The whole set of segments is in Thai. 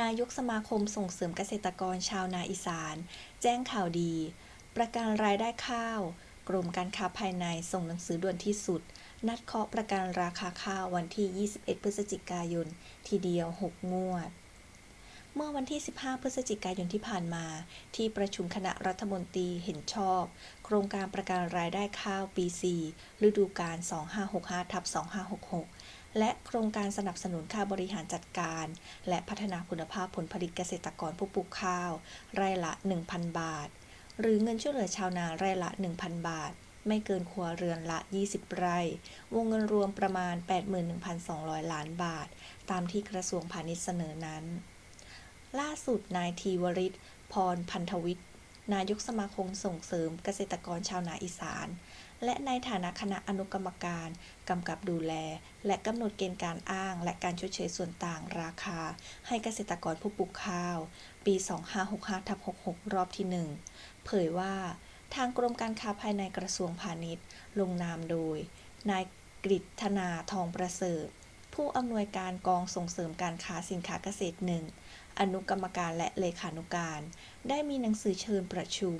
นายกสมาคมส่งเสริมเกษตรกรชาวนาอีสาน แจ้งข่าวดี ประกันรายได้ข้าว กรมการค้าภายในส่งหนังสือด่วนที่สุด นัดเคาะประกันราคาข้าววันที่ 21 พฤศจิกายน ทีเดียว 6 งวด เมื่อวันที่ 15 พฤศจิกายนที่ผ่านมา ที่ประชุมคณะรัฐมนตรีเห็นชอบ โครงการประกันรายได้ข้าวปี 4 ฤดูกาล 2565ทับ2566 และโครงการสนับสนุนค่าบริหารจัดการ และพัฒนาคุณภาพผลผลิตเกษตรกรผู้ปลูกข้าว ไร่ละ 1,000 บาท หรือเงินช่วยเหลือชาวนาไร่ละ 1,000 บาท ไม่เกินครัวเรือนละ 20 ไร่ วงเงินรวมประมาณ 81,200 ล้านบาท ตามที่กระทรวงพาณิชย์เสนอนั้น ล่าสุดนายทีวริศพรพันธวิทย์ นายกสมาคมส่งเสริมเกษตรกรชาวนาอีสาน และในฐานะคณะอนุกรรมการกำกับดูแล และกำหนดเกณฑ์การอ้าง และการชดเชยส่วนต่างราคา ให้เกษตรกรผู้ปลูกข้าว ปี 2565ทับ66 รอบที่ 1 เผยว่าทางกรมการค้าภายในกระทรวงพาณิชย์ ลงนามโดย นายกฤษธนาทองประเสริฐ ผู้อำนวยการกองส่งเสริมการค้าสินค้าเกษตรหนึ่งอนุกรรมการและเลขานุการ ได้มีหนังสือเชิญประชุม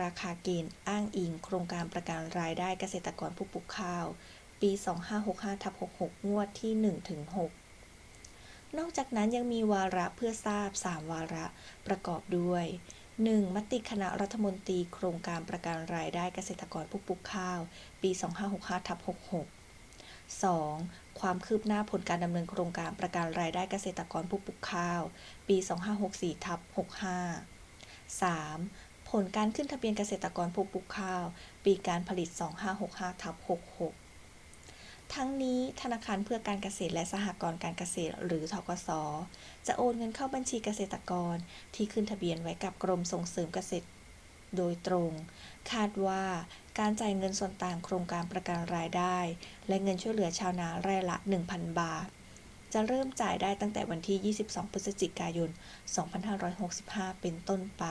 ราคาเกณฑ์อ้างอิง โครงการประกันรายได้เกษตรกรผู้ปลูกข้าว ปี 2565ทับ66 งวดที่ 1-6 นอกจากนั้นยังมีวาระเพื่อทราบ 3 วาระประกอบด้วย 1. มติคณะรัฐมนตรีโครงการประกันรายได้เกษตรกรผู้ปลูกข้าว ปี 2565ทับ66 2. ความคืบหน้าผลการดำเนินโครงการประกันรายได้เกษตรกรผู้ปลูกข้าว ปี 2564ทับ65 3. ผลการขึ้นทะเบียนเกษตรกรผู้ปลูกข้าว ปีการผลิต 2565ทับ66 ทั้งนี้ธนาคารเพื่อการเกษตรและสหกรณ์การเกษตรหรือทกส จะโอนเงินเข้าบัญชีเกษตรกรที่ขึ้นทะเบียนไว้กับกรมส่งเสริมเกษตรโดยตรง คาดว่า การจ่ายเงินส่วนต่างโครงการประกันรายได้ และเงินช่วยเหลือชาวนาไร่ละ 1,000 บาท จะเริ่มจ่ายได้ตั้งแต่วันที่ 22 พฤศจิกายน 2565 เป็นต้นไป